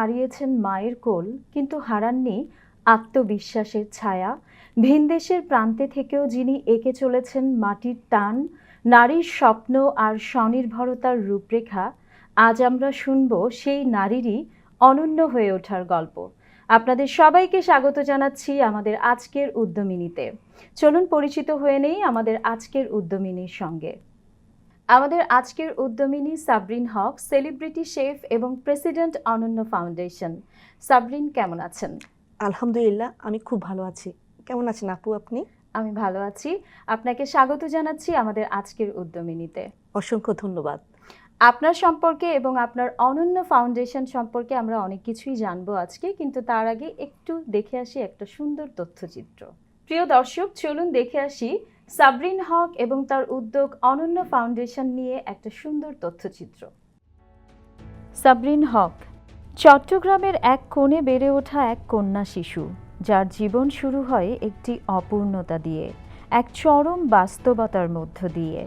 হারিয়েছেন মায়ের কোল, কিন্তু হারাননি আত্মবিশ্বাসের ছায়া। ভিনদেশের প্রান্তে থেকেও যিনি এঁকে চলেছেন মাটির টান, নারীর স্বপ্ন আর স্বনির্ভরতার রূপরেখা, আজ আমরা শুনব সেই নারীরই অনন্য হয়ে ওঠার গল্প। আপনাদের সবাইকে স্বাগত জানাচ্ছি আমাদের আজকের উদ্যমিনীতে। চলুন পরিচিত হয়ে নেই আমাদের আজকের উদ্যমিনীর সঙ্গে। আমাদের আজকের উদ্যমিনী সাবরিন হক সেলিব্রিটি শেফ এবং প্রেসিডেন্ট অনন্য ফাউন্ডেশন। সাবরিন কেমন আছেন? আলহামদুলিল্লাহ আমি খুব ভালো আছি। কেমন আছেন আপু আপনি? আমি ভালো আছি। আপনাকে স্বাগত জানাচ্ছি আমাদের আজকের উদ্যমিনীতে। অসংখ্য ধন্যবাদ। আপনার সম্পর্কে এবং আপনার অনন্য ফাউন্ডেশন সম্পর্কে আমরা অনেক কিছুই জানব আজকে কিন্তু তার আগে একটু দেখে আসি একটা সুন্দর তথ্যচিত্র। প্রিয় দর্শক চলুন দেখে আসি সাবরিন হক এবং তার উদ্যোগ অনন্য ফাউন্ডেশন নিয়ে একটা সুন্দর তথ্যচিত্র। সাবরিন হক চট্টগ্রামের এক কোণে বেড়ে ওঠা এক কন্যা শিশু, যার জীবন শুরু হয় একটি অপূর্ণতা দিয়ে, এক চরম বাস্তবতার মধ্য দিয়ে।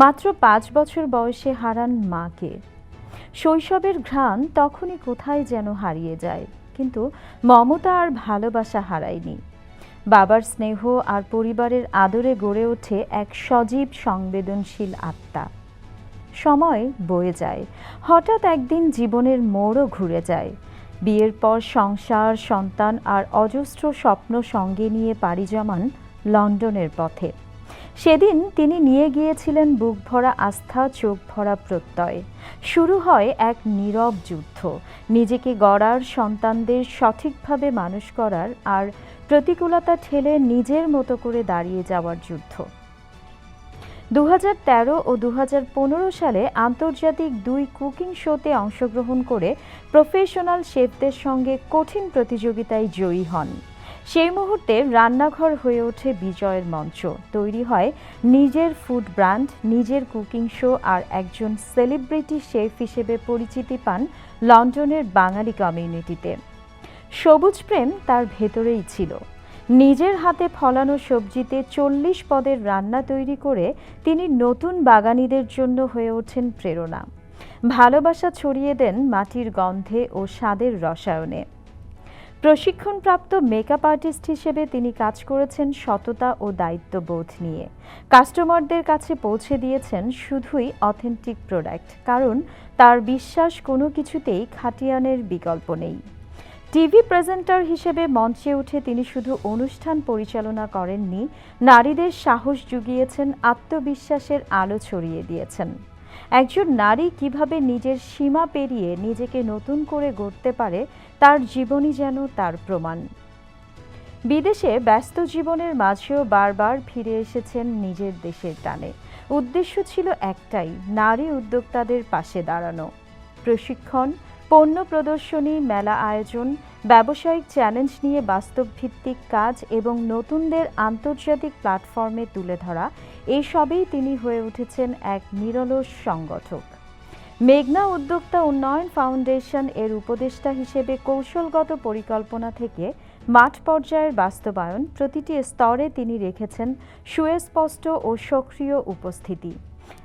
মাত্র পাঁচ বছর বয়সে হারান মাকে। শৈশবের ঘ্রাণ তখনই কোথায় যেন হারিয়ে যায়, কিন্তু মমতা আর ভালোবাসা হারায়নি। বাবার স্নেহ আর পরিবারের আদরে গড়ে ওঠে এক সজীব সংবেদনশীল আত্মা। সময় বয়ে যায়। হঠাৎ একদিন জীবনের মোড়ও ঘুরে যায়। বিয়ের পর সংসার, সন্তান আর অজস্র স্বপ্ন সঙ্গে নিয়ে পাড়ি জমান লন্ডনের পথে। সেদিন তিনি নিয়ে গিয়েছিলেন বুক ভরা আস্থা চোখ ভরা প্রত্যয়। শুরু হয় এক নীরব যুদ্ধ। নিজেকে গড়ার, সন্তানদের সঠিকভাবে মানুষ করার আর প্রতিকূলতা ঠেলে নিজের মতো করে দাঁড়িয়ে যাওয়ার যুদ্ধ। দু হাজার তেরো ও দু হাজার পনেরো সালে আন্তর্জাতিক দুই কুকিং শোতে অংশগ্রহণ করে প্রফেশনাল শেফদের সঙ্গে কঠিন প্রতিযোগিতায় জয়ী হন। সেই মুহূর্তে রান্নাঘর হয়ে ওঠে বিজয়ের মঞ্চ। তৈরি হয় নিজের ফুড ব্র্যান্ড, নিজের কুকিং শো আর একজন সেলিব্রিটি শেফ হিসেবে পরিচিতি পান লন্ডনের বাঙালি কমিউনিটিতে। সবুজ প্রেম তার ভেতরেই ছিল। নিজের হাতে ফলানো সবজিতে চল্লিশ পদের রান্না তৈরি করে তিনি নতুন বাগানীদের জন্য হয়ে ওঠেন প্রেরণা। ভালোবাসা ছড়িয়ে দেন মাটির গন্ধে ও স্বাদের রসায়নে। প্রশিক্ষণপ্রাপ্ত মেকআপ আর্টিস্ট হিসেবে তিনি কাজ করেছেন সততা ও দায়িত্ববোধ নিয়ে। কাস্টমারদের কাছে পৌঁছে দিয়েছেন শুধুই অথেন্টিক প্রোডাক্ট কারণ তার বিশ্বাস কোনো কিছুতেই খাটিয়ানের বিকল্প নেই। টিভি প্রেজেন্টার হিসেবে মঞ্চে উঠে তিনি শুধু অনুষ্ঠান পরিচালনা করেননি, নারীদের সাহস জুগিয়েছেন, আত্মবিশ্বাসের আলো ছড়িয়ে দিয়েছেন। একজন নারী কীভাবে নিজের সীমা পেরিয়ে নিজেকে নতুন করে গড়তে পারে, তার জীবনই যেন তার প্রমাণ। বিদেশে ব্যস্ত জীবনের মাঝেও বারবার ফিরে এসেছেন নিজের দেশের টানে। উদ্দেশ্য ছিল একটাই, নারী উদ্যোক্তাদের পাশে দাঁড়ানো। প্রশিক্ষণ পণ্য প্রদর্শনী, মেলা আয়োজন, ব্যবসায়িক চ্যালেঞ্জ নিয়ে বাস্তবভিত্তিক কাজ এবং নতুনদের আন্তর্জাতিক প্ল্যাটফর্মে তুলে ধরা এইসবেই তিনি হয়ে উঠেছেন এক নিরলস সংগঠক। মেঘনা উদ্যোক্তা উন্নয়ন ফাউন্ডেশন এর উপদেষ্টা হিসেবে কৌশলগত পরিকল্পনা থেকে মাঠ পর্যায়ের বাস্তবায়ন প্রতিটি স্তরে তিনি রেখেছেন সুস্পষ্ট ও সক্রিয় উপস্থিতি।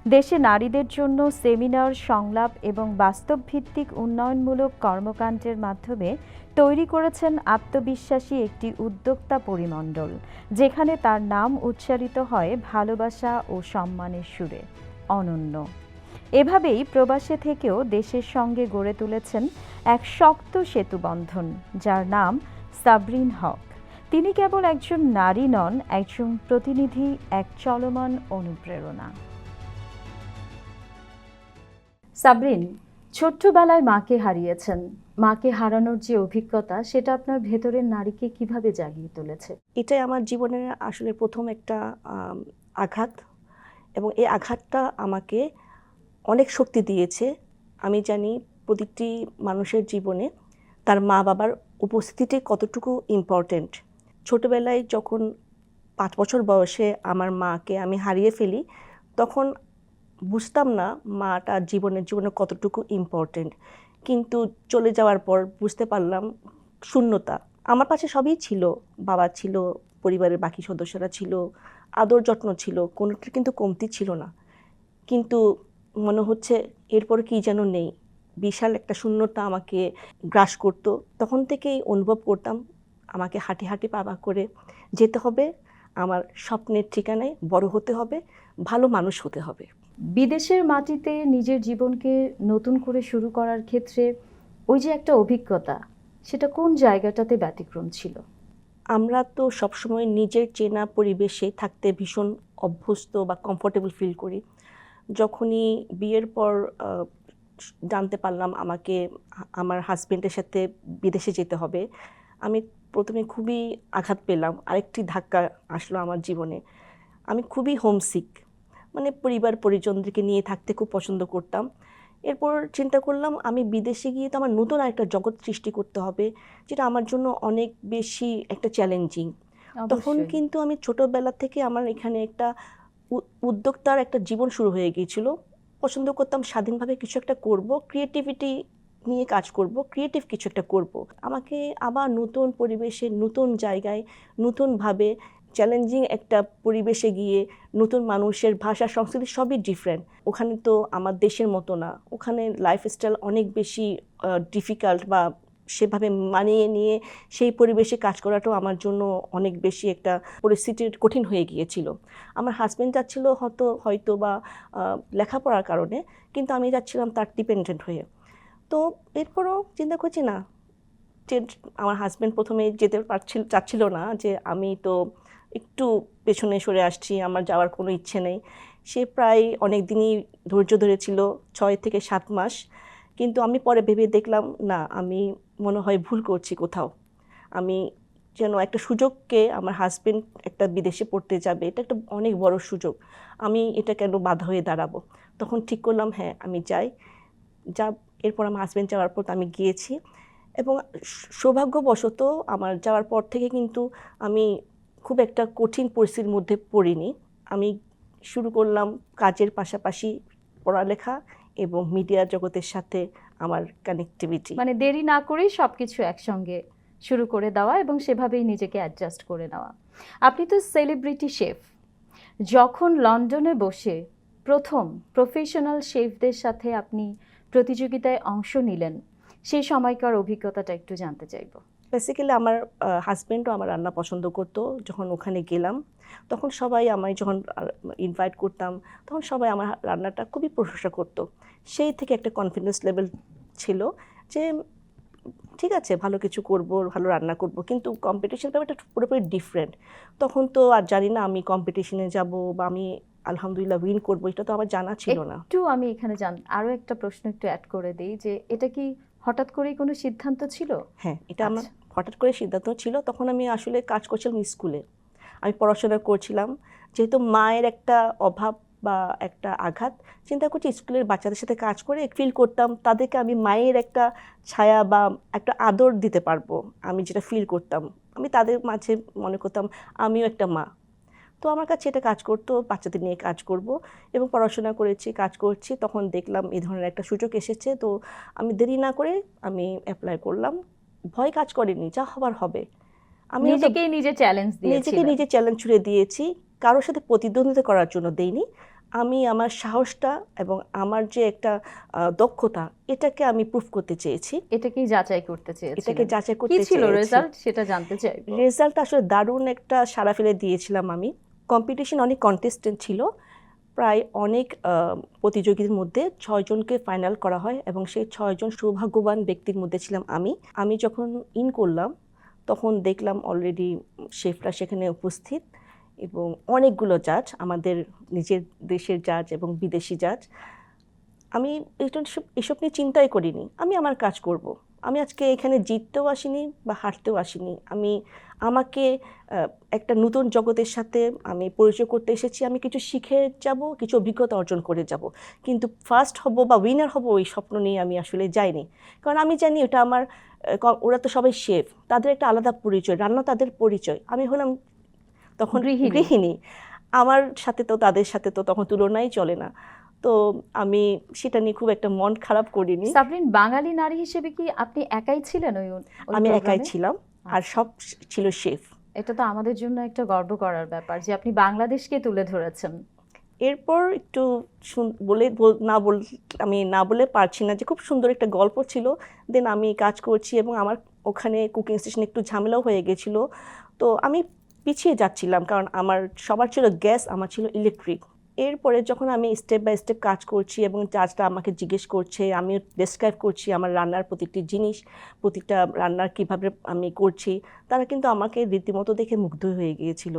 দেশে নারীদের জন্য সেমিনার, সংলাপ এবং বাস্তবভিত্তিক উন্নয়নমূলক কর্মকাণ্ডের মাধ্যমে তৈরি করেছেন আত্মবিশ্বাসী একটি উদ্যোক্তা পরিমণ্ডল, যেখানে তার নাম উচ্চারিত হয় ভালোবাসা ও সম্মানের সুরে। অনন্য। এভাবেই প্রবাসে থেকেও দেশের সঙ্গে গড়ে তুলেছেন এক শক্ত সেতুবন্ধন যার নাম সাবরিন হক। তিনি কেবল একজন নারী নন, একজন প্রতিনিধি, এক চলমান অনুপ্রেরণা। সাবরিন, ছোট্টবেলায় মাকে হারিয়েছেন। মাকে হারানোর যে অভিজ্ঞতা, সেটা আপনার ভেতরের নারীকে কীভাবে জাগিয়ে তুলেছে? এটাই আমার জীবনের আসলে প্রথম একটা আঘাত। এবং এই আঘাতটা আমাকে অনেক শক্তি দিয়েছে। আমি জানি প্রতিটি মানুষের জীবনে তার মা বাবার উপস্থিতিটি কতটুকু ইম্পর্ট্যান্ট ছোটবেলায় যখন পাঁচ বছর বয়সে আমার মাকে আমি হারিয়ে ফেলি, তখন বুঝতাম না মাটা জীবনের জীবনে কতটুকু ইম্পর্ট্যান্ট কিন্তু চলে যাওয়ার পর বুঝতে পারলাম শূন্যতা। আমার কাছে সবই ছিল, বাবা ছিল, পরিবারের বাকি সদস্যরা ছিল, আদর যত্ন ছিল, কোনোটির কিন্তু কমতি ছিল না। কিন্তু মনে হচ্ছে এরপর কি যেন নেই। বিশাল একটা শূন্যতা আমাকে গ্রাস করতো। তখন থেকেই অনুভব করতাম আমাকে হাঁটি হাঁটি পাবা করে যেতে হবে, আমার স্বপ্নের ঠিকানায় বড় হতে হবে, ভালো মানুষ হতে হবে। বিদেশের মাটিতে নিজের জীবনকে নতুন করে শুরু করার ক্ষেত্রে ওই যে একটা অভিজ্ঞতা, সেটা কোন জায়গাটাতে ব্যতিক্রম ছিল? আমরা তো সবসময় নিজের চেনা পরিবেশে থাকতে ভীষণ অভ্যস্ত বা কমফোর্টেবল ফিল করি। যখনই বিয়ের পর জানতে পারলাম আমাকে আমার হাজবেন্ডের সাথে বিদেশে যেতে হবে, আমি প্রথমে খুবই আঘাত পেলাম। আরেকটি ধাক্কা আসলো আমার জীবনে। আমি খুবই হোমসিক মানে পরিবার পরিজনদেরকে নিয়ে থাকতে খুব পছন্দ করতাম। এরপর চিন্তা করলাম আমি বিদেশে গিয়ে তো আমার নতুন আরেকটা জগৎ সৃষ্টি করতে হবে যেটা আমার জন্য অনেক বেশি একটা চ্যালেঞ্জিং তখন কিন্তু আমি ছোটবেলা থেকে আমার এখানে একটা উদ্যোক্তার একটা জীবন শুরু হয়ে গিয়েছিল। পছন্দ করতাম স্বাধীনভাবে কিছু একটা করব ক্রিয়েটিভিটি নিয়ে কাজ করব ক্রিয়েটিভ কিছু একটা করব। আমাকে আবার নতুন পরিবেশে নতুন জায়গায় নতুনভাবে চ্যালেঞ্জিং একটা পরিবেশে গিয়ে নতুন মানুষের ভাষা, সংস্কৃতি সবই ডিফারেন্ট ওখানে তো আমার দেশের মতো না। ওখানে লাইফস্টাইল অনেক বেশি ডিফিকাল্ট বা সেভাবে মানিয়ে নিয়ে সেই পরিবেশে কাজ করাটাও আমার জন্য অনেক বেশি একটা পরিস্থিতির কঠিন হয়ে গিয়েছিল। আমার হাজব্যান্ড যাচ্ছিল হয়তো হয়তো বা লেখাপড়ার কারণে, কিন্তু আমি যাচ্ছিলাম তার ডিপেন্ডেন্ট হয়ে। তো এরপরও চিন্তা করছি, না আমার হাজব্যান্ড প্রথমে যেতে পারছিল, চাচ্ছিল না যে আমি তো একটু পেছনে সরে আসছি, আমার যাওয়ার কোনো ইচ্ছে নেই। সে প্রায় অনেক দিনই ধৈর্য ধরেছিল, ছয় থেকে সাত মাস। কিন্তু আমি পরে ভেবে দেখলাম, না, আমি মনে হয় ভুল করছি কোথাও। আমি যেন একটা সুযোগকে আমার হাজব্যান্ড একটা বিদেশে পড়তে যাবে, এটা একটা অনেক বড় সুযোগ। আমি এটা কেন বাধা হয়ে দাঁড়াবো? তখন ঠিক করলাম হ্যাঁ আমি যাই। যা, এরপর আমার হাজব্যান্ড যাওয়ার পর আমি গিয়েছি। এবং সৌভাগ্যবশত আমার যাওয়ার পর থেকে কিন্তু আমি খুব একটা কঠিন পরিস্থিতির মধ্যে পড়িনি। আমি শুরু করলাম কাজের পাশাপাশি পড়ালেখা এবং মিডিয়া জগতের সাথে আমার কানেক্টিভিটি মানে দেরি না করেই সবকিছু একসঙ্গে শুরু করে দেওয়া এবং সেভাবেই নিজেকে অ্যাডজাস্ট করে নেওয়া। আপনি তো সেলিব্রিটি শেফ যখন লন্ডনে বসে প্রথম প্রফেশনাল শেফদের সাথে আপনি প্রতিযোগিতায় অংশ নিলেন, সেই সময়কার অভিজ্ঞতাটা একটু জানতে চাইব। বেসিক্যালি আমার হাজব্যান্ডও আমার রান্না পছন্দ করতো যখন ওখানে গেলাম। তখন সবাই আমায় যখন ইনভাইট করতাম তখন সবাই আমার রান্নাটা খুবই প্রশংসা করতো। সেই থেকে একটা কনফিডেন্স লেভেল ছিল যে ঠিক আছে ভালো কিছু করব ভালো রান্না করব কিন্তু কম্পিটিশন ব্যাপারটা পুরোপুরি ডিফারেন্ট তখন তো আর জানি না আমি কম্পিটিশনে যাব বা আমি আলহামদুলিল্লাহ উইন করব এটা তো আমার জানা ছিল না। একটু আমি এখানে জান আরও একটা প্রশ্ন একটু অ্যাড করে দিই যে এটা কি হঠাৎ করেই কোনো সিদ্ধান্ত ছিল? হ্যাঁ এটা আমার আচ্ছা। হঠাৎ করে সিদ্ধান্ত ছিল, তখন আমি আসলে কাজ করছিলাম স্কুলে। আমি পড়াশোনা করছিলাম। যেহেতু মায়ের একটা অভাব বা একটা আঘাত, চিন্তা করছি স্কুলের বাচ্চাদের সাথে কাজ করে ফিল করতাম, তাদেরকে আমি মায়ের একটা ছায়া বা একটা আদর দিতে পারব, আমি যেটা ফিল করতাম। আমি তাদের মাঝে মনে করতাম, আমিও একটা মা। তো আমার কাছে এটা কাজ করতো, বাচ্চাদের নিয়ে কাজ করব এবং পড়াশোনা করেছি, কাজ করছি। তখন দেখলাম এই ধরনের একটা সুযোগ এসেছে, তো আমি দেরি না করে আমি অ্যাপ্লাই করলাম। ভয় কাজ করেনি যা হবার হবে। আমি নিজেকেই নিজে চ্যালেঞ্জ নিজেকে নিজে চ্যালেঞ্জ ছুড়ে দিয়েছি। কারোর সাথে প্রতিদ্বন্দ্বিতা করার জন্য দেইনি। আমি আমার সাহসটা এবং আমার যে একটা দক্ষতা এটাকে আমি প্রুফ করতে চেয়েছি। এটাকেই যাচাই করতে চেয়েছি এটাকে যাচাই কি করতে ছিল রেজাল্ট সেটা জানতে চাই রেজাল্ট আসলে দারুণ একটা সারা ফেলে দিয়েছিলাম আমি। কম্পিটিশন অনেক কন্টেস্টেন্ট ছিল। প্রায় অনেক প্রতিযোগীর মধ্যে ছয়জনকে ফাইনাল করা হয় এবং সেই ছয়জন সৌভাগ্যবান ব্যক্তির মধ্যে ছিলাম আমি। আমি যখন ইন করলাম, তখন দেখলাম অলরেডি শেফরা সেখানে উপস্থিত এবং অনেকগুলো জাজ আমাদের নিজের দেশের জাজ এবং বিদেশি জাজ আমি এটা সব- এসব নিয়ে চিন্তাই করিনি। আমি আমার কাজ করব। আমি আজকে এখানে জিততেও আসিনি বা হারতেও আসিনি। আমি আমাকে একটা নতুন জগতের সাথে আমি পরিচয় করতে এসেছি। আমি কিছু শিখে যাব কিছু অভিজ্ঞতা অর্জন করে যাব। কিন্তু ফার্স্ট হব বা উইনার হব ওই স্বপ্ন নিয়ে আমি আসলে যাইনি। কারণ আমি জানি ওটা আমার ওরা তো সবাই শেফ তাদের একটা আলাদা পরিচয় রান্না তাদের পরিচয়। আমি হলাম তখন গৃহিণী। আমার সাথে তো তাদের সাথে তো তখন তুলনাই চলে না। তো আমি সেটা নিয়ে খুব একটা মন খারাপ করিনি। সাবরিন বাঙালি নারী হিসেবে কি আপনি একাই ছিলেন ওই ওই আমি একাই ছিলাম আর সব ছিল শেফ। এটা তো আমাদের জন্য একটা গর্ব করার ব্যাপার যে আপনি বাংলাদেশকে তুলে ধরেছেন। এরপর একটু বলে না বল আমি না বলে পারছি না যে খুব সুন্দর একটা গল্প ছিল। দেন আমি কাজ করছি এবং আমার ওখানে কুকিং স্টেশনে একটু ঝামেলাও হয়ে গেছিল। তো আমি পিছিয়ে যাচ্ছিলাম কারণ আমার সবার ছিল গ্যাস আমার ছিল ইলেকট্রিক। এরপরে যখন আমি স্টেপ বাই স্টেপ কাজ করছি এবং জাজটা আমাকে জিজ্ঞেস করছে আমি ডেসক্রাইব করছি আমার রান্নার প্রতিটি জিনিস, প্রতিটা রান্নার কীভাবে আমি করছি, তারা কিন্তু আমাকে রীতিমতো দেখে মুগ্ধ হয়ে গিয়েছিল।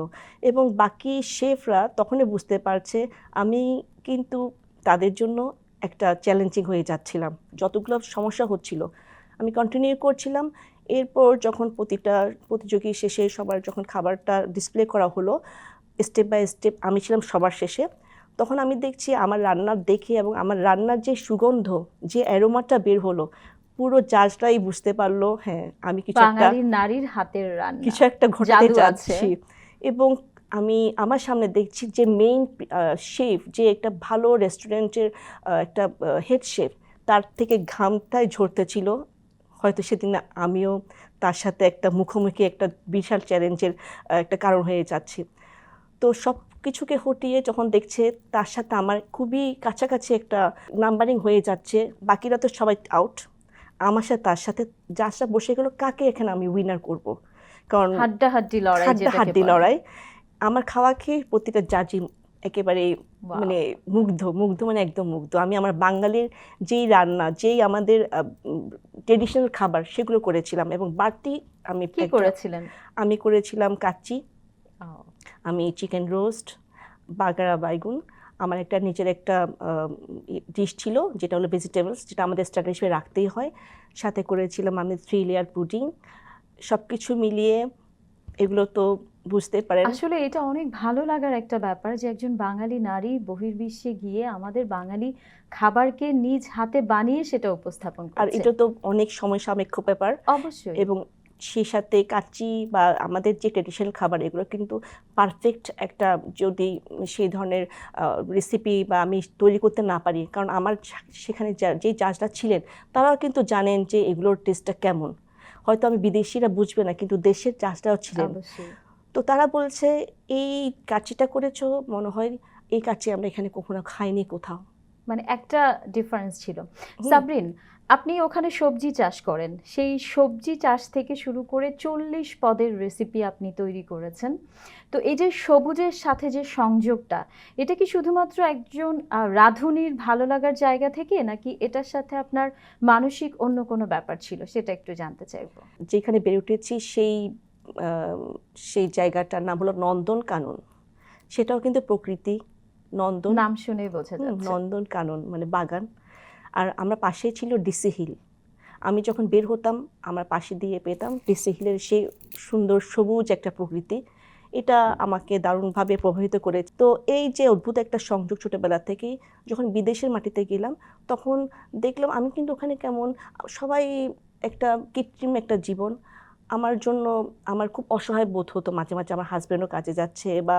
এবং বাকি শেফরা তখনই বুঝতে পারছে আমি কিন্তু তাদের জন্য একটা চ্যালেঞ্জিং হয়ে যাচ্ছিলাম। যতগুলো সমস্যা হচ্ছিল, আমি কন্টিনিউ করছিলাম। এরপর যখন প্রতিটা প্রতিযোগী শেষে সবার যখন খাবারটা ডিসপ্লে করা হলো স্টেপ বাই স্টেপ আমি ছিলাম সবার শেষে। তখন আমি দেখছি আমার রান্নার দেখে এবং আমার রান্নার যে সুগন্ধ যে অ্যারোমাটা বের হলো পুরো জাজটাই বুঝতে পারল হ্যাঁ আমি কিছু একটা নারীর হাতের রান্না। কিছু একটা ঘটাতে যাচ্ছি। এবং আমি আমার সামনে দেখছি যে মেইন শেফ যে একটা ভালো রেস্টুরেন্টের একটা হেড শেফ তার থেকে ঘামটাই ঝরতে ছিল। হয়তো সেদিন আমিও তার সাথে একটা মুখোমুখি একটা বিশাল চ্যালেঞ্জের একটা কারণ হয়ে যাচ্ছি। তো সব কিছুকে হটিয়ে যখন দেখছে তার সাথে আমার খুবই কাছাকাছি একটা নাম্বারিং হয়ে যাচ্ছে। বাকিরা তো সবাই আউট আমার সাথে তার সাথে যার সাথে বসে গেল কাকে এখানে আমি উইনার করব? কারণ হাড্ডাহাড্ডি লড়াই যেটাকে হাড্ডি লড়াই। আমার খাওয়া খেয়ে প্রতিটা জাজি একেবারে মানে মুগ্ধ মুগ্ধ মানে একদম মুগ্ধ। আমি আমার বাঙালির যেই রান্না যেই আমাদের ট্রেডিশনাল খাবার সেগুলো করেছিলাম এবং বাড়তি আমি কি একটা- করেছিলেন? আমি করেছিলাম কাচ্চি। আমি চিকেন রোস্ট বাগারা বাইগুন আমার একটা নিজের একটা ডিশ ছিল যেটা হলো ভেজিটেবলস যেটা আমাদের স্টার্টার হিসেবে রাখতেই হয়। সাথে করেছিলাম আমি থ্রি লেয়ার পুডিং সব কিছু মিলিয়ে এগুলো তো বুঝতে পারেন। আসলে এটা অনেক ভালো লাগার একটা ব্যাপার যে একজন বাঙালি নারী বহির্বিশ্বে গিয়ে আমাদের বাঙালি খাবারকে নিজ হাতে বানিয়ে সেটা উপস্থাপন আর এটা তো অনেক সময় সাপেক্ষ ব্যাপার। অবশ্যই। এবং সেই সাথে কাচ্চি বা আমাদের যে ট্রেডিশনাল খাবার এগুলো কিন্তু পারফেক্ট একটা যদি সেই ধরনের রেসিপি বা আমি তৈরি করতে না পারি। কারণ আমার সেখানে যা- যেই জাজরা ছিলেন তারাও কিন্তু জানেন যে এগুলোর টেস্টটা কেমন। হয়তো আমি বিদেশিরা বুঝবে না কিন্তু দেশের জাজরাও ছিলেন। তো তারা বলছে এই কাচ্চিটা করেছ মনে হয় এই কাচ্চি আমরা এখানে কখনো খাইনি কোথাও। মানে একটা ডিফারেন্স ছিল। সাবরিন আপনি ওখানে সবজি চাষ করেন। সেই সবজি চাষ থেকে শুরু করে চল্লিশ পদের রেসিপি আপনি তৈরি করেছেন। তো এই যে সবুজের সাথে যে সংযোগটা এটা কি শুধুমাত্র একজন রাঁধুনির ভালো লাগার জায়গা থেকে নাকি এটার সাথে আপনার মানসিক অন্য কোনো ব্যাপার ছিল? সেটা একটু জানতে চাইব। যেখানে বেড়ে উঠেছি সেই সেই জায়গাটার নাম হলো নন্দন কানন। সেটাও কিন্তু প্রকৃতি। নন্দন নাম শুনে বোঝা যাচ্ছে। নন্দন কানন মানে বাগান। আর আমরা পাশে ছিল ডিসি হিল। আমি যখন বের হতাম, আমার পাশে দিয়ে পেতাম ডিসি হিলের সেই সুন্দর সবুজ একটা প্রকৃতি। এটা আমাকে দারুণভাবে প্রভাবিত করে তো এই যে অদ্ভুত একটা সংযোগ ছোটোবেলা থেকেই, যখন বিদেশের মাটিতে গেলাম, তখন দেখলাম আমি কিন্তু ওখানে কেমন, সবাই একটা কৃত্রিম একটা জীবন। আমার জন্য আমার খুব অসহায় বোধ হতো, মাঝে মাঝে আমার হাজব্যান্ডও কাজে যাচ্ছে বা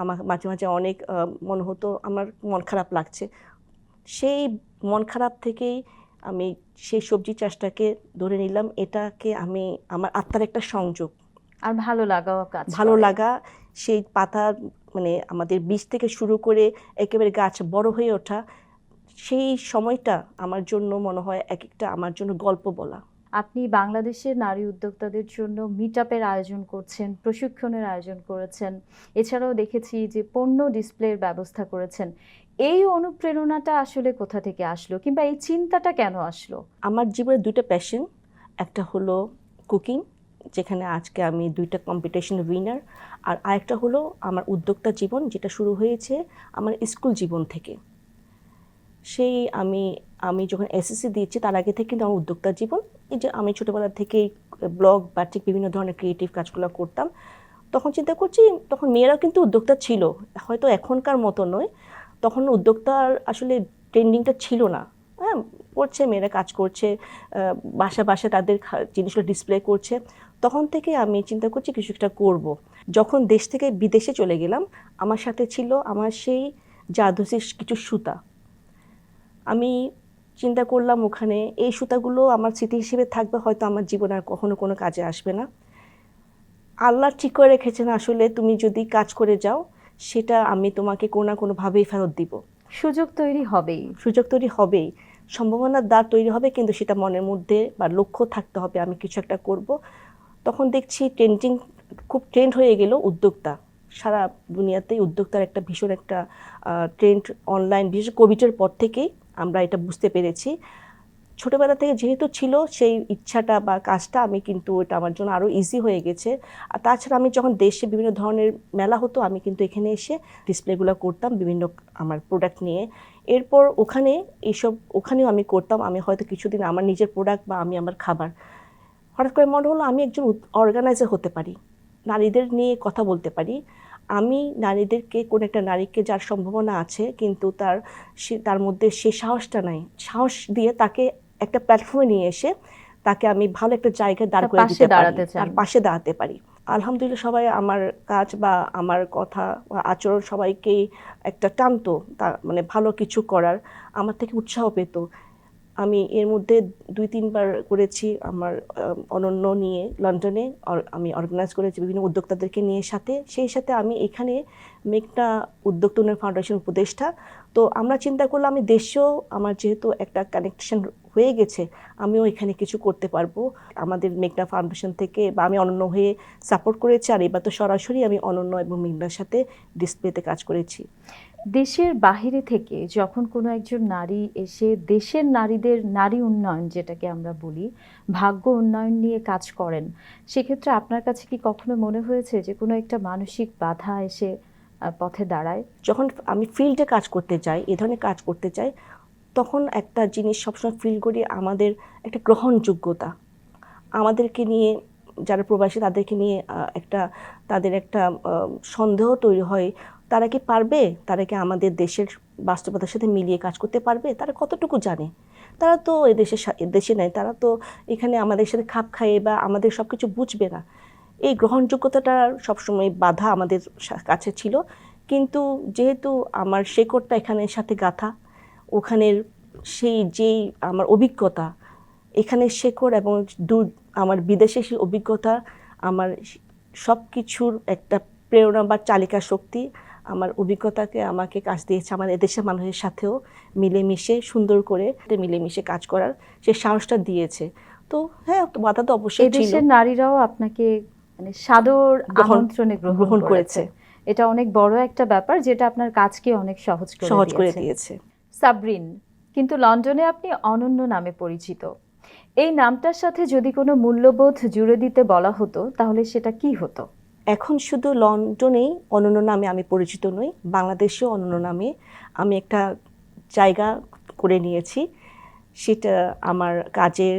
আমার মাঝে মাঝে অনেক মনে হতো, আমার মন খারাপ লাগছে। সেই মন খারাপ থেকেই আমি সেই সবজি চাষটাকে ধরে নিলাম। এটাকে আমি আমার আত্মার একটা সংযোগ। আর ভালো লাগাও কাজ ভালো লাগা সেই পাতা মানে আমাদের বীজ থেকে শুরু করে একেবারে গাছ বড় হয়ে ওঠা সেই সময়টা আমার জন্য মনে হয় এক একটা আমার জন্য গল্প বলা। আপনি বাংলাদেশের নারী উদ্যোক্তাদের জন্য মিট আপের আয়োজন করছেন প্রশিক্ষণের আয়োজন করেছেন। এছাড়াও দেখেছি যে পণ্য ডিসপ্লের ব্যবস্থা করেছেন। এই অনুপ্রেরণাটা আসলে কোথা থেকে আসলো কিংবা এই চিন্তাটা কেন আসলো? আমার জীবনে দুইটা প্যাশন একটা হলো কুকিং যেখানে আজকে আমি দুইটা কম্পিটিশন উইনার আর আরেকটা হলো আমার উদ্যোক্তা জীবন, যেটা শুরু হয়েছে আমার স্কুল জীবন থেকে। সেই আমি আমি যখন এসএসসি দিয়েছি, তার আগে থেকে কিন্তু আমার উদ্যোক্তা জীবন, এই যে আমি ছোটোবেলা থেকেই ব্লগ বা ঠিক বিভিন্ন ধরনের ক্রিয়েটিভ কাজগুলো করতাম, তখন চিন্তা করছি, তখন মেয়েরাও কিন্তু উদ্যোক্তা ছিল, হয়তো এখনকার মতো নয় তখন উদ্যোক্তার আসলে ট্রেন্ডিংটা ছিল না। হ্যাঁ করছে, মেয়েরা কাজ করছে বাসা বাসা তাদের জিনিসগুলো ডিসপ্লে করছে। তখন থেকে আমি চিন্তা করছি কিছু একটা করব। যখন দেশ থেকে বিদেশে চলে গেলাম, আমার সাথে ছিল আমার সেই জাদুসির কিছু সুতা। আমি চিন্তা করলাম ওখানে এই সুতাগুলো আমার স্মৃতি হিসেবে থাকবে, হয়তো আমার জীবনে আর কখনো কোনো কাজে আসবে না। আল্লাহ ঠিক করে রেখেছেন আসলে তুমি যদি কাজ করে যাও সেটা আমি তোমাকে কোনো না কোনোভাবেই ফেরত দিব। সুযোগ তৈরি হবেই। সুযোগ তৈরি হবেই। সম্ভাবনার দ্বার তৈরি হবে কিন্তু সেটা মনের মধ্যে বা লক্ষ্য থাকতে হবে আমি কিছু একটা করব। তখন দেখছি ট্রেন্ডিং খুব ট্রেন্ড হয়ে গেল উদ্যোক্তা। সারা দুনিয়াতেই উদ্যোক্তার একটা ভীষণ একটা ট্রেন্ড অনলাইন বিশেষ কোভিডের পর থেকেই আমরা এটা বুঝতে পেরেছি। ছোটোবেলা থেকে যেহেতু ছিল সেই ইচ্ছাটা বা কাজটা আমি কিন্তু এটা আমার জন্য আরও ইজি হয়ে গেছে। আর তাছাড়া আমি যখন দেশে বিভিন্ন ধরনের মেলা হতো, আমি কিন্তু এখানে এসে ডিসপ্লেগুলো করতাম বিভিন্ন আমার প্রোডাক্ট নিয়ে। এরপর ওখানে এইসব, ওখানেও আমি করতাম। আমি হয়তো কিছুদিন আমার নিজের প্রোডাক্ট বা আমি আমার খাবার। হঠাৎ করে মনে হলো আমি একজন অর্গানাইজার হতে পারি, নারীদের নিয়ে কথা বলতে পারি। আমি নারীদেরকে, কোনো একটা নারীকে যার সম্ভাবনা আছে, কিন্তু তার সে, তার মধ্যে সে সাহসটা নাই। সাহস দিয়ে তাকে একটা প্ল্যাটফর্মে নিয়ে এসে তাকে আমি ভালো একটা জায়গায় দাঁড় করে দিতে পারি। তার পাশে দাঁড়াতে পারি। আলহামদুলিল্লাহ সবাই আমার কাজ বা আমার কথা বা আচরণ সবাইকেই একটা টানতো তা মানে ভালো কিছু করার আমার থেকে উৎসাহ পেত। আমি এর মধ্যে দুই তিনবার করেছি আমার অনন্য নিয়ে লন্ডনে আমি অর্গানাইজ করেছি বিভিন্ন উদ্যোক্তাদেরকে নিয়ে সাথে। সেই সাথে আমি এখানে মেঘনা উদ্যোক্তা উন্নয়ন ফাউন্ডেশন উপদেষ্টা। তো আমরা চিন্তা করলাম আমি দেশেও আমার যেহেতু একটা কানেকশন হয়ে গেছে আমিও এখানে কিছু করতে পারব। আমাদের মেঘনা ফাউন্ডেশন থেকে বা আমি অনন্য হয়ে সাপোর্ট করেছি আর এবার তো সরাসরি আমি অনন্য এবং মেঘনার সাথে ডিসপ্লেতে কাজ করেছি। দেশের বাহিরে থেকে যখন কোনো একজন নারী এসে দেশের নারীদের নারী উন্নয়ন যেটাকে আমরা বলি ভাগ্য উন্নয়ন নিয়ে কাজ করেন সেক্ষেত্রে আপনার কাছে কি কখনো মনে হয়েছে যে কোনো একটা মানসিক বাধা এসে পথে দাঁড়ায়? যখন আমি ফিল্ডে কাজ করতে যাই এ ধরনের কাজ করতে চাই তখন একটা জিনিস সবসময় ফিল করি, আমাদের একটা গ্রহণযোগ্যতা। আমাদেরকে নিয়ে, যারা প্রবাসী, তাদেরকে নিয়ে একটা, তাদের একটা সন্দেহ তৈরি হয়, তারা কি পারবে? তারা কি আমাদের দেশের বাস্তবতার সাথে মিলিয়ে কাজ করতে পারবে? তারা কতটুকু জানে? তারা তো সা- এদেশে নেই, তারা তো এখানে আমাদের সাথে খাপ খাইয়ে বা আমাদের সব কিছু বুঝবে না। এই গ্রহণযোগ্যতাটা সবসময় বাধা আমাদের কাছে ছিল। কিন্তু যেহেতু আমার শেকড়টা এখানের সাথে গাথা ওখানের সেই যেই আমার অভিজ্ঞতা এখানে শেকড় এবং দূর আমার বিদেশে সেই অভিজ্ঞতা আমার সব কিছুর একটা প্রেরণা বা চালিকা শক্তি আমার অভিজ্ঞতাকে আমাকে কাজ দিয়েছে আমার এদেশের মানুষের সাথেও মিলেমিশে সুন্দর করে মিলেমিশে কাজ করার সে সাহসটা দিয়েছে। তো হ্যাঁ বাধা তো অবশ্যই এদেশের নারীরাও আপনাকে মানে সাদর আমন্ত্রণে গ্রহণ করেছে। এটা অনেক বড় একটা ব্যাপার যেটা আপনার কাজকে অনেক সহজ সহজ করে দিয়েছে। সাবরিন, কিন্তু লন্ডনে আপনি অনন্য নামে পরিচিত। এই নামটার সাথে যদি কোনো মূল্যবোধ জুড়ে দিতে বলা হতো, তাহলে সেটা কি হতো? এখন শুধু লন্ডনেই অনন্য নামে আমি পরিচিত নই, বাংলাদেশেও অনন্য নামে আমি একটা জায়গা করে নিয়েছি। সেটা আমার কাজের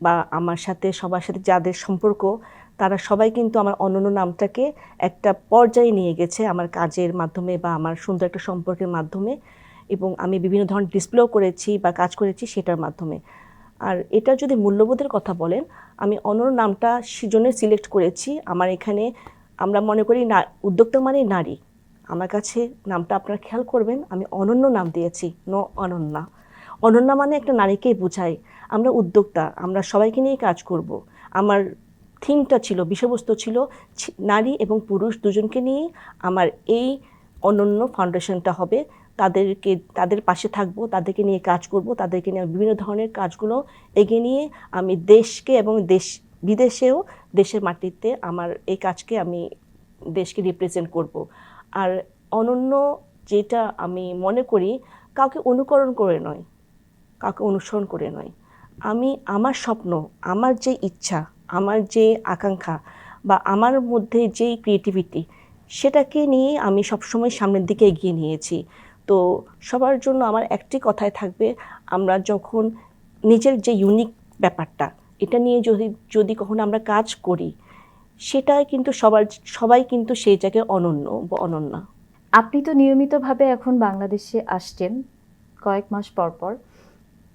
বা আমার সাথে, সবার সাথে যাদের সম্পর্ক, তারা সবাই কিন্তু আমার অনন্য নামটাকে একটা পর্যায়ে নিয়ে গেছে আমার কাজের মাধ্যমে বা আমার সুন্দর একটা সম্পর্কের মাধ্যমে। এবং আমি বিভিন্ন ধরনের ডিসপ্লেও করেছি বা কাজ করেছি সেটার মাধ্যমে। আর এটা যদি মূল্যবোধের কথা বলেন, আমি অনন্য নামটা সেজন্য সিলেক্ট করেছি। আমার এখানে আমরা মনে করি না, উদ্যোক্তা মানে নারী। আমার কাছে নামটা আপনারা খেয়াল করবেন, আমি অনন্য নাম দিয়েছি ন অনন্যা। অনন্যা মানে একটা নারীকেই বোঝায়। আমরা উদ্যোক্তা, আমরা সবাইকে নিয়ে কাজ করব। আমার থিমটা ছিল, বিষয়বস্তু ছিল নারী এবং পুরুষ দুজনকে নিয়েই আমার এই অনন্য ফাউন্ডেশনটা হবে। তাদেরকে, তাদের পাশে থাকব, তাদেরকে নিয়ে কাজ করব, তাদেরকে নিয়ে বিভিন্ন ধরনের কাজগুলো এগিয়ে নিয়ে আমি দেশকে এবং দেশ, বিদেশেও দেশের মাটিতে আমার এই কাজকে আমি দেশকে রিপ্রেজেন্ট করব। আর অনন্য যেটা আমি মনে করি, কাউকে অনুকরণ করে নয়, কাউকে অনুসরণ করে নয়। আমি আমার স্বপ্ন, আমার যে ইচ্ছা, আমার যে আকাঙ্ক্ষা বা আমার মধ্যে যেই ক্রিয়েটিভিটি সেটাকে নিয়ে আমি সবসময় সামনের দিকে এগিয়ে নিয়েছি। তো সবার জন্য আমার একটি কথাই থাকবে, আমরা যখন নিজের যে ইউনিক ব্যাপারটা, এটা নিয়ে যদি যদি কখনো আমরা কাজ করি সেটা কিন্তু সবার, সবাই কিন্তু সেই জায়গায় অনন্য বা অনন্যা। আপনি তো নিয়মিতভাবে এখন বাংলাদেশে আসছেন, কয়েক মাস পর পর।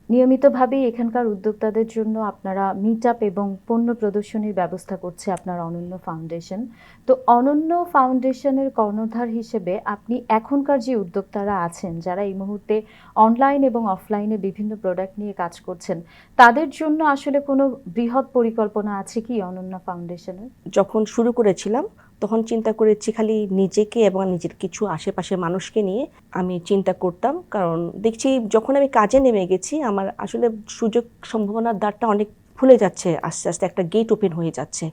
নিয়মিতভাবেই এখানকার উদ্যোক্তাদের জন্য আপনারা মিট আপ এবং পণ্য প্রদর্শনীর ব্যবস্থা করছে আপনার অনন্য ফাউন্ডেশন তো অনন্য ফাউন্ডেশনের কর্ণধার হিসেবে আপনি এখনকার যে উদ্যোক্তারা আছেন, যারা এই মুহূর্তে অনলাইন এবং অফলাইনে বিভিন্ন প্রোডাক্ট নিয়ে কাজ করছেন, তাদের জন্য আসলে কোনো বৃহৎ পরিকল্পনা আছে কি অনন্য ফাউন্ডেশনের যখন শুরু করেছিলাম তখন চিন্তা করেছি খালি নিজেকে এবং নিজের কিছু আশেপাশের মানুষকে নিয়ে আমি চিন্তা করতাম। কারণ দেখছি যখন আমি কাজে নেমে গেছি, আমার আসলে সুযোগ সম্ভাবনার দ্বারটা অনেক খুলে যাচ্ছে, আস্তে আস্তে একটা গেট ওপেন হয়ে যাচ্ছে।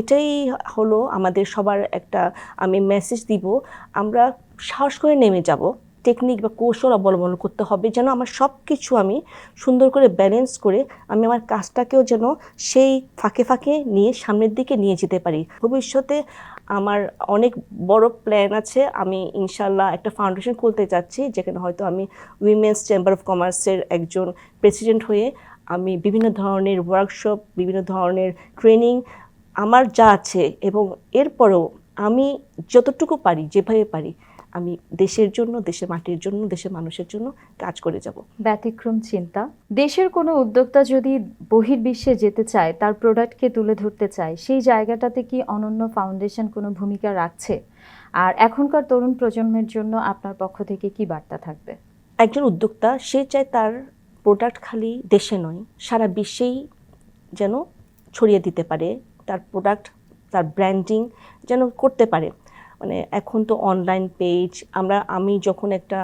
এটাই হলো আমাদের সবার একটা, আমি মেসেজ দিব, আমরা সাহস করে নেমে যাব। টেকনিক বা কৌশল অবলম্বন করতে হবে যেন আমার সব কিছু আমি সুন্দর করে ব্যালেন্স করে আমি আমার কাজটাকেও যেন সেই ফাঁকে ফাঁকে নিয়ে সামনের দিকে নিয়ে যেতে পারি। ভবিষ্যতে আমার অনেক বড় প্ল্যান আছে, আমি ইনশাল্লাহ একটা ফাউন্ডেশন খুলতে যাচ্ছি যেখানে হয়তো আমি উইমেন্স চেম্বার অফ কমার্সের একজন প্রেসিডেন্ট হয়ে আমি বিভিন্ন ধরনের ওয়ার্কশপ বিভিন্ন ধরনের ট্রেনিং আমার যা আছে এবং এরপরেও আমি যতটুকু পারি, যেভাবে পারি আমি দেশের জন্য দেশের মাটির জন্য দেশের মানুষের জন্য কাজ করে যাব। ব্যতিক্রম চিন্তা। দেশের কোনো উদ্যোক্তা যদি বহির্বিশ্বে যেতে চায় তার প্রোডাক্টকে তুলে ধরতে চায় সেই জায়গাটাতে কি অনন্য ফাউন্ডেশন কোনো ভূমিকা রাখছে? আর এখনকার তরুণ প্রজন্মের জন্য আপনার পক্ষ থেকে কি বার্তা থাকবে? একজন উদ্যোক্তা সে চায় তার প্রোডাক্ট খালি দেশে নয় সারা বিশ্বেই যেন ছড়িয়ে দিতে পারে তার প্রোডাক্ট তার ব্র্যান্ডিং যেন করতে পারে। মানে এখন তো অনলাইন পেজ আমরা, আমি যখন একটা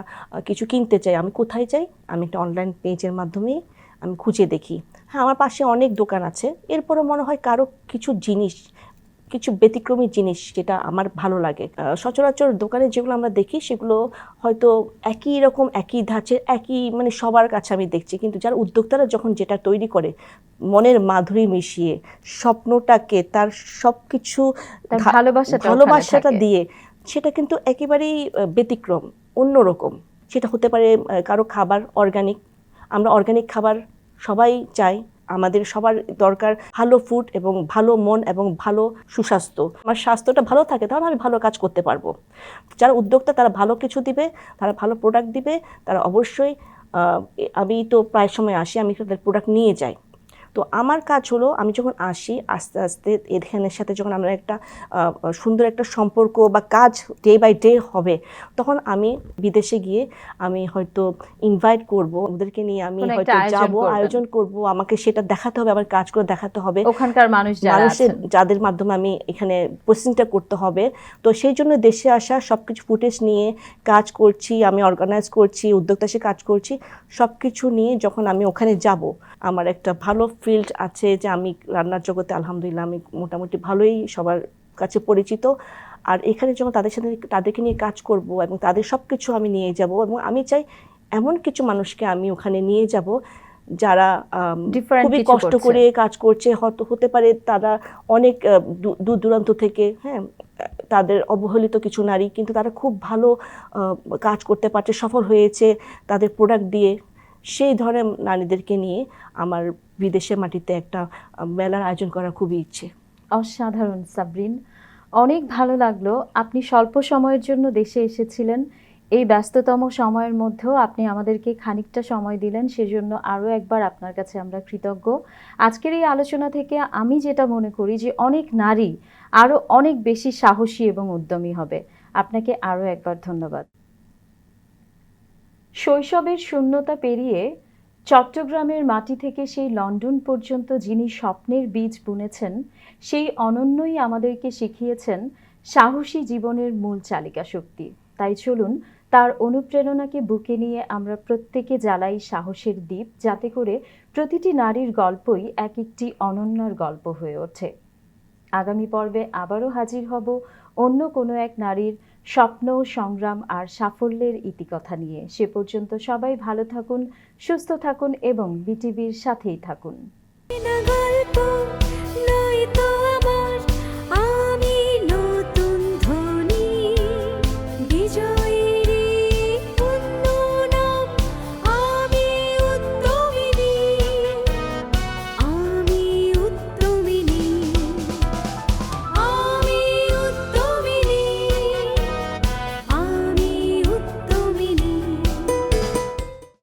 কিছু কিনতে চাই, আমি কোথায় চাই আমি একটা অনলাইন পেজের মাধ্যমে আমি খুঁজে দেখি। হ্যাঁ আমার পাশে অনেক দোকান আছে। এরপরে মনে হয় কারও কিছু জিনিস কিছু ব্যতিক্রমী জিনিস যেটা আমার ভালো লাগে। সচরাচর দোকানে যেগুলো আমরা দেখি সেগুলো হয়তো একই রকম একই ধাঁচের একই মানে সবার কাছে আমি দেখছি। কিন্তু যারা উদ্যোক্তারা যখন যেটা তৈরি করে মনের মাধুরী মিশিয়ে স্বপ্নটাকে তার সব কিছু ভালোবাসাটা। দিয়ে সেটা কিন্তু একেবারেই ব্যতিক্রম অন্যরকম। সেটা হতে পারে কারও খাবার অর্গানিক আমরা অর্গানিক খাবার সবাই চাই আমাদের সবার দরকার ভালো ফুড এবং ভালো মন এবং ভালো সুস্বাস্থ্য। আমার স্বাস্থ্যটা ভালো থাকে, তাহলে আমি ভালো কাজ করতে পারব। যারা উদ্যোক্তা, তারা ভালো কিছু দিবে, তারা ভালো প্রোডাক্ট দিবে, তারা অবশ্যই আমি তো প্রায় সময় আসি, আমি তাদের প্রোডাক্ট নিয়ে যাই। তো আমার কাজ হলো আমি যখন আসি আস্তে আস্তে এখানের সাথে যখন আমরা একটা সুন্দর একটা সম্পর্ক বা কাজ ডে বাই ডে হবে তখন আমি বিদেশে গিয়ে আমি হয়তো ইনভাইট করব ওদেরকে নিয়ে আমি হয়তো যাব আয়োজন করব আমাকে সেটা দেখাতে হবে আমার কাজ করে দেখাতে হবে। ওখানকার মানুষ মানুষের যাদের মাধ্যমে আমি এখানে প্রসেসিংটা করতে হবে তো সেই জন্য দেশে আসা সব কিছু ফুটেজ নিয়ে কাজ করছি আমি অর্গানাইজ করছি উদ্যোক্তা সে কাজ করছি সব কিছু নিয়ে যখন আমি ওখানে যাব আমার একটা ভালো ফিল্ড আছে যে আমি রান্নার জগতে আলহামদুলিল্লাহ আমি মোটামুটি ভালোই সবার কাছে পরিচিত। আর এখানে যখন তাদের সাথে তাদেরকে নিয়ে কাজ করব এবং তাদের সব কিছু আমি নিয়ে যাব এবং আমি চাই এমন কিছু মানুষকে আমি ওখানে নিয়ে যাব যারা খুবই কষ্ট করে কাজ করছে। হয়তো হতে পারে তারা অনেক দূর দূরান্ত থেকে হ্যাঁ তাদের অবহেলিত কিছু নারী কিন্তু তারা খুব ভালো কাজ করতে পারছে সফল হয়েছে তাদের প্রোডাক্ট দিয়ে। সেই ধরনের নারীদেরকে নিয়ে আমার বিদেশের মাটিতে একটা মেলার আয়োজন করার খুবই ইচ্ছে। অসাধারণ, সাবরিন। অনেক ভালো লাগল। আপনি স্বল্প সময়ের জন্য দেশে এসেছিলেন। এই ব্যস্ততম সময়ের মধ্যেও আপনি আমাদেরকে খানিকটা সময় দিলেন, সেজন্য আরও একবার আপনার কাছে আমরা কৃতজ্ঞ। আজকের এই আলোচনা থেকে আমি যেটা মনে করি যে, অনেক নারী আরও অনেক বেশি সাহসী এবং উদ্যমী হবে। আপনাকে আরও একবার ধন্যবাদ। শৈশবের শূন্যতা পেরিয়ে চট্টগ্রামের মাটি থেকে সেই লন্ডন পর্যন্ত যিনি স্বপ্নের বীজ বুনেছেন, সেই অনন্যই আমাদেরকে শিখিয়েছেন সাহসী জীবনের মূল চালিকা শক্তি। তাই চলুন তার অনুপ্রেরণাকে বুকে নিয়ে আমরা প্রত্যেকে জ্বালাই সাহসের দ্বীপ, যাতে করে প্রতিটি নারীর গল্পই এক একটি অনন্যার গল্প হয়ে ওঠে। আগামী পর্বে আবারও হাজির হব অন্য কোনো এক নারীর স্বপ্ন, সংগ্রাম আর সাফল্যের ইতিকথা নিয়ে। সে পর্যন্ত সবাই ভালো থাকুন, সুস্থ থাকুন এবং বিটিভির সাথেই থাকুন।